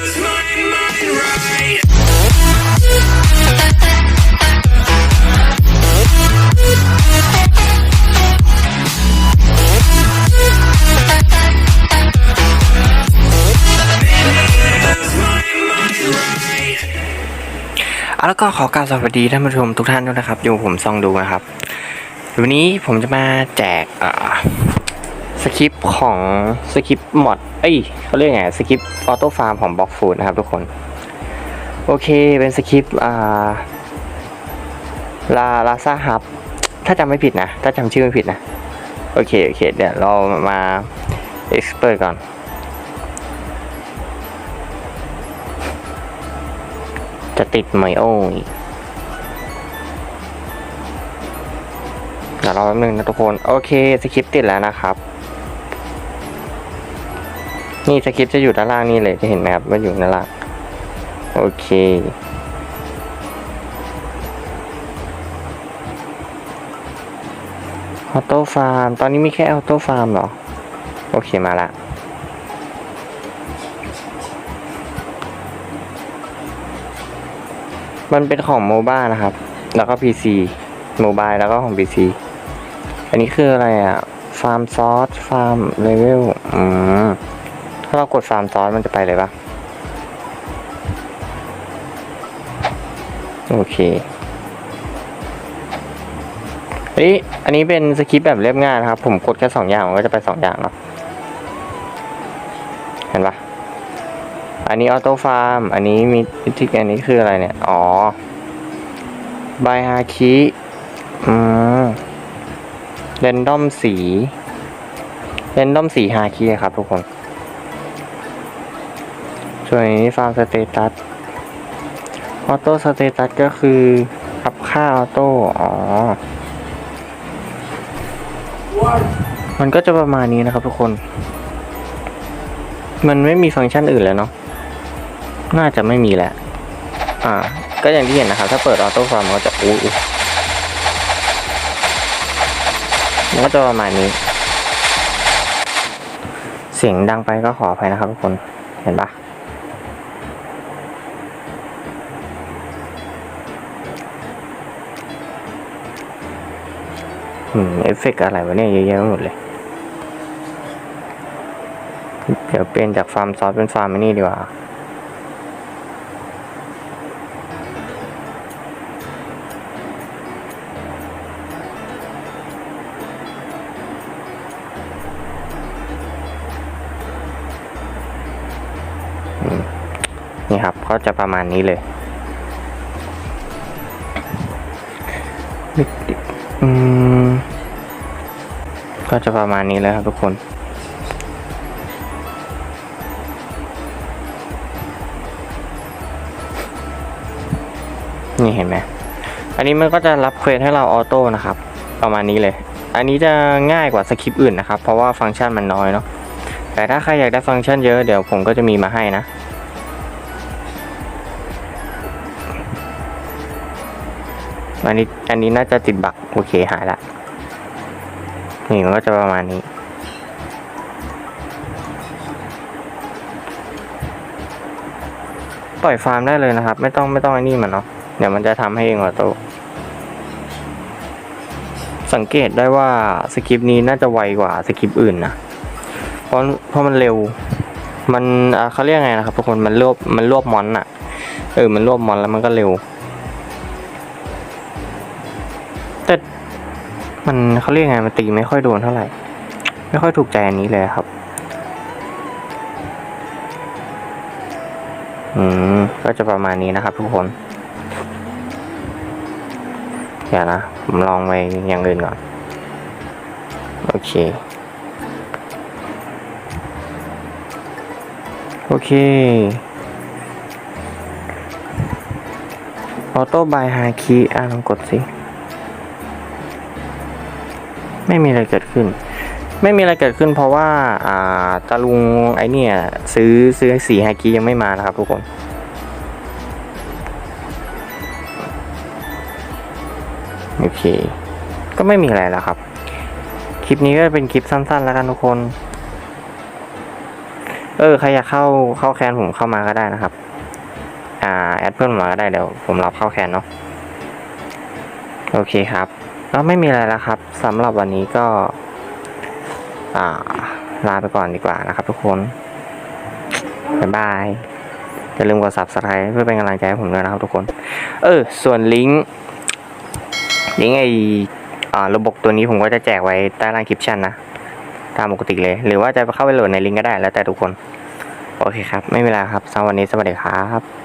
แล้วก็ขอกราบสวัสดีท่านผู้ชมทุกท่านด้วยนะครับ อยู่ผมซองดูนะครับ วันนี้ผมจะมาแจกอ่า สคริปของสคริปมอดเอ้ยเขาเรียกไงสคริปออโต้ฟาร์มของบล็อกฟูดนะครับทุกคน โอเคเป็นสคริปอ่าลาลาซาฮับถ้าจำไม่ผิดนะ ถ้าจำชื่อไม่ผิดนะ โอเค โอเค เดี๋ยวเรามาเอ็กซ์เพรก่อน จะติดไหมโอ้ยเดี๋ยวรอแป๊บนึงนะทุกคน โอเค สคริปต์ติดแล้วนะครับ นี่สคริปต์จะอยู่ด้านล่างนี่เลยจะเห็นไหมครับว่าอยู่ด้านล่าง โอเคออโต้ฟาร์มตอนนี้มีแค่ออโต้ฟาร์มหรอ โอเคมาละมันเป็นของโมบ้านะครับ แล้วก็ PC โมบายแล้วก็ของ PC อันนี้คืออะไรอะ ฟาร์มซอส ฟาร์มเลเวล อืม ถ้าเรากดฟาร์มซ้อสมันจะไปเลยปะโอเคเฮ้ยอันนี้เป็นสคริปต์แบบเรียบง่ายนะครับ ผมกดแค่สองอย่างมันก็จะไปสองอย่างเนาะเห็นปะอันนี้ออโต้ฟาร์ม อันนี้มีทิกอันนี้คืออะไรเนี่ย อ๋อ บายฮาคิอืมเรนดอมสีเรนดอมสีฮาคิครับทุกคน ส่วนนี้ฟาร์มสเตตัสออโต้สเตตัสก็คืออัพค่าออโต้ อ๋อ มันก็จะประมาณนี้นะครับทุกคน มันไม่มีฟังก์ชันอื่นแล้วเนาะ น่าจะไม่มีแหละอ่า ก็อย่างที่เห็นนะครับ ถ้าเปิดออโต้ฟาร์มมันก็จะอู้มันก็จะประมาณนี้ เสียงดังไปก็ขออภัยนะครับทุกคน เห็นปะ เอฟเฟกต์อะไรวะเนี่ยเยอะแยะไปหมดเลย เดี๋ยวเปลี่ยนจากฟาร์มซอสเป็นฟาร์มนี่ดีกว่านี่ครับก็จะประมาณนี้เลยอืม ก็จะประมาณนี้เลยครับทุกคน นี่เห็นไหม อันนี้มันก็จะรับเควสให้เราออโต้นะครับ ประมาณนี้เลย อันนี้จะง่ายกว่าสคริปต์อื่นนะครับ เพราะว่าฟังก์ชันมันน้อยเนาะ แต่ถ้าใครอยากได้ฟังก์ชันเยอะเดี๋ยวผมก็จะมีมาให้นะอันนี้อันนี้น่าจะติดบักโอเคหายละ นี่มันก็จะประมาณนี้ ปล่อยฟาร์มได้เลยนะครับ ไม่ต้องไม่ต้องไอ้นี่มันเนาะเดี๋ยวมันจะทำให้เองออโต้สังเกตได้ว่าสคริปต์นี้น่าจะไวกว่าสคริปต์อื่นนะเพราะเพราะมันเร็ว มันอ่าเขาเรียกไงนะครับทุกคนมันรวบมันรวบมอนอะเออมันรวบมอนแล้วมันก็เร็ว มันเขาเรียกไงมันตีไม่ค่อยโดนเท่าไหร่ ไม่ค่อยถูกใจอันนี้เลยครับ อืม ก็จะประมาณนี้นะครับทุกคนเดี๋ยวนะ ผมลองไปอย่างอื่นก่อน โอเค โอเคออโต้บายฮาคีอะลองกดสิ ไม่มีอะไรเกิดขึ้น ไม่มีอะไรเกิดขึ้น เพราะว่าอ่าตาลุงไอเนี่ยซื้อซื้อสีฮาคียังไม่มานะครับทุกคนโอเค ก็ไม่มีอะไรแล้วครับ คลิปนี้ก็เป็นคลิปสั้นๆ แล้วกันทุกคน เออ ใครอยากเข้าเข้าแคนผมเข้ามาก็ได้นะครับ อ่า แอดเพื่อนผมมาก็ได้เดี๋ยวผมรับเข้าแคนเนาะ โอเคครับ แล้วไม่มีอะไรแล้วครับสำหรับวันนี้ก็ลาไปก่อนดีกว่านะครับทุกคนบ๊ายบายอย่าลืมกด subscribe เพื่อเป็นกำลังใจให้ผมด้วยนะครับทุกคน เออ ส่วนลิงก์ลิงก์ไออระบบตัวนี้ผมก็จะแจกไว้ใต้ล่างคลิปชั่นนะ ตามปกติเลย หรือว่าจะเข้าไปโหลดในลิงก์ก็ได้แล้วแต่ทุกคน โอเคครับ ไม่มีเวลาครับสำหรับวันนี้สวัสดีครับ